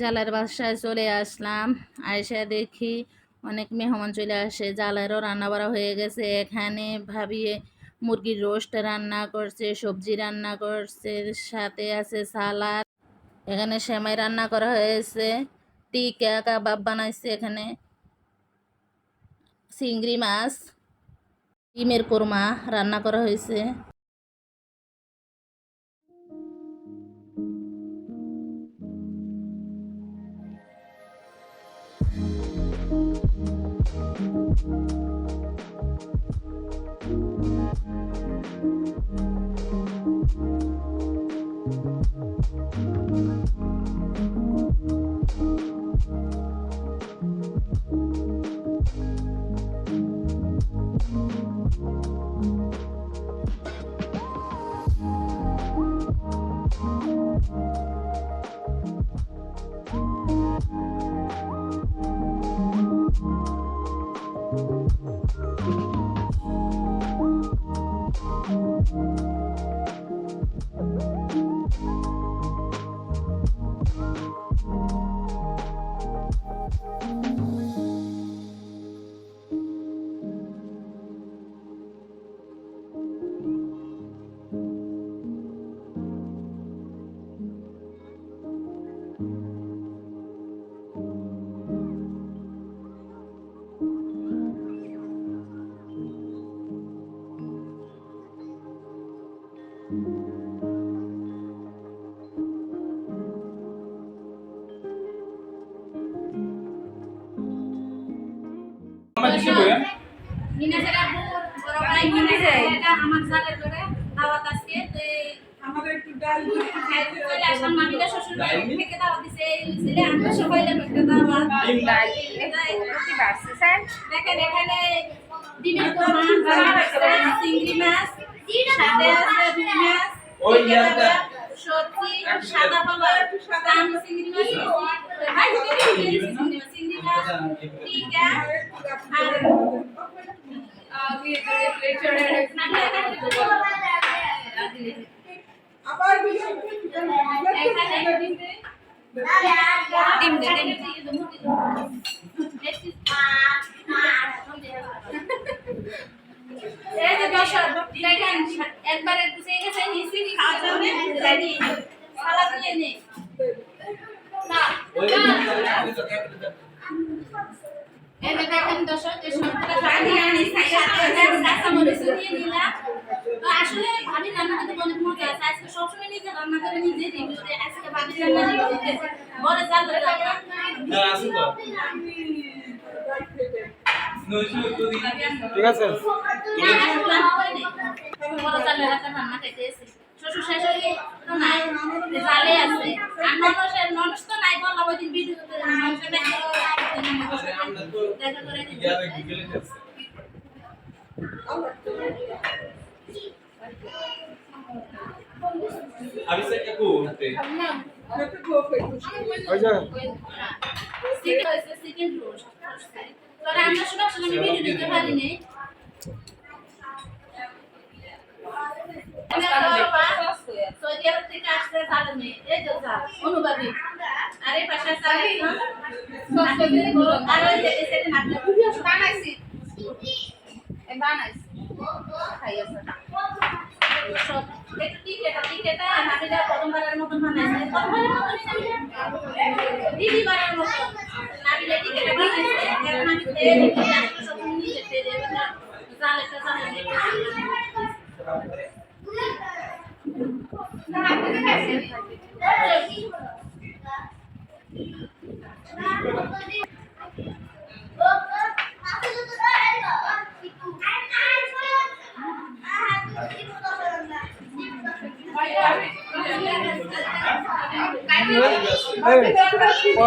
জালার বাসায় চলে আসলাম। আয়সা দেখি অনেক মেহমান চলে আসে, জালারও রান্না বাড়া হয়ে গেছে। এখানে ভাবিয়ে মুরগির রোস্ট রান্না করছে, সবজি রান্না করছে, সাথে আছে সালাদ। এখানে সেমাই রান্না করা হয়েছে টিকা কাবাব বানাইছে এখানে। চিংড়ি মাছ, ডিমের কোরমা রান্না করা হয়েছে। আমার দিকে বলেন মিনাজের আব্বু বড় ভাই মিনাজের এটা আমার সালের করে দাওয়াত আজকে তো আমাদের একটু ডাল চলে আসলাম মামিলা শ্বশুর বাড়ি থেকে দাওয়াত দিছে এই ছেলে আমরা সবাই লাগে একটা দাওয়াত। দেখেন এখানে ডিমের কোরমা চিংড়ি মাছ সাথে আছে রুই মাছ ওই ইয়াটা। সবজি সাদা পালক আমি চিংড়ি মাছ চিংড়ি মাছ চিংড়ি মাছ টিকা আর আবার ডিম দে ডিম এই যে দর্শক দেখেন একবারে গুছিয়ে গেছে নিচে খাওয়ার জন্য রেডি সালাদ নিয়ে নে না যে দেখেন দর্শক এই সবটা পানি আনি সাথে কাঁচা মরিচ দিয়ে নিলাম। তো আসলে ভাবি রান্না করতে অনেক মজা আছে। আজকে সবসময় নিজে রান্না করে নিজে রিভিউ দেয় আজকে ভাবি রান্না রিভিউ দিতেছে বড় ঠিক আছে। বড় চালের রান্না রান্না খাইতে শ্বশুর শাশুড়ি তো নাই জালে আছে। আর মানুষের মানুষ তো নাই। দেখা করে ইয়ারে গুগলে আছে আমি সে কাকু হাতে একটু গোফে ওই যে চিকেন হয়েছে চিকেন রোস্ট তো রান্নার সময় ভিডিও দিতে পারিনি সৌদি আরব থেকে আসছে জালে এই যে যা অনুবাবী আরে পাশে আর ওই যে নাটক বানাইছি। বানাইছি। খাইয়াছে সব একটু প্রথমবারের মতন বানাইছে। প্রথমবারের মতন দ্বিতীয়বারের মতন। নাবিলা টিকেটা বানাইছে। আমি খেয়ে দেখি আসলে সব নিজে খেয়ে দেবে না জালে তো জালে এই, ওর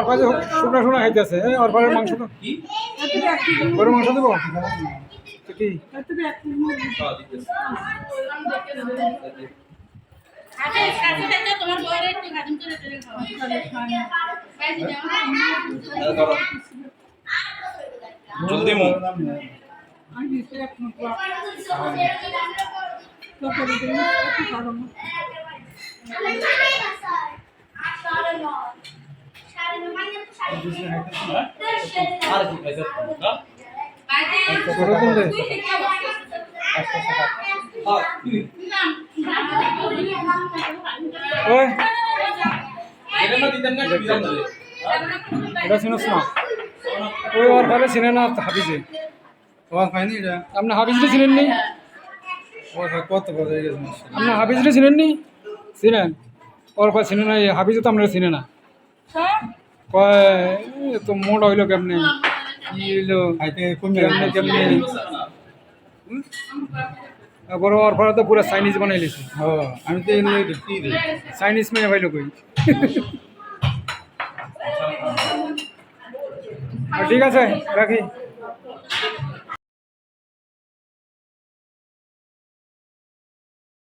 পাশে শুকনা শুকনা খাইতেছে। পাশে মাংস তো কি? গরু মাংস দেবো? কি? জলদি মো। মুখ তো করে দিন একটু খাব না সাড়ে নয় সাড়ে আর কি খাইছ না ওরকম দে হ্যাঁ তুই ওই এটা চিনস না ওর ফলে চিনে না হাফিজে আপনি হাফিজরে চিনেন কত বড় হয়ে গেছে মাসে আপনি হাফিজরে চিনেন চিনেন ওর ফলে চিনে না এই তো আপনারা চিনে না কয়? তো মোড় হইল কেমনে? কি হইল? কেমনে কেমনে? বড় ওর ফলে তো পুরো চাইনিজ বানাই লিছি। আমি তো চাইনিজ মেয়ে পাইলো কই? ঠিক আছে রাখি।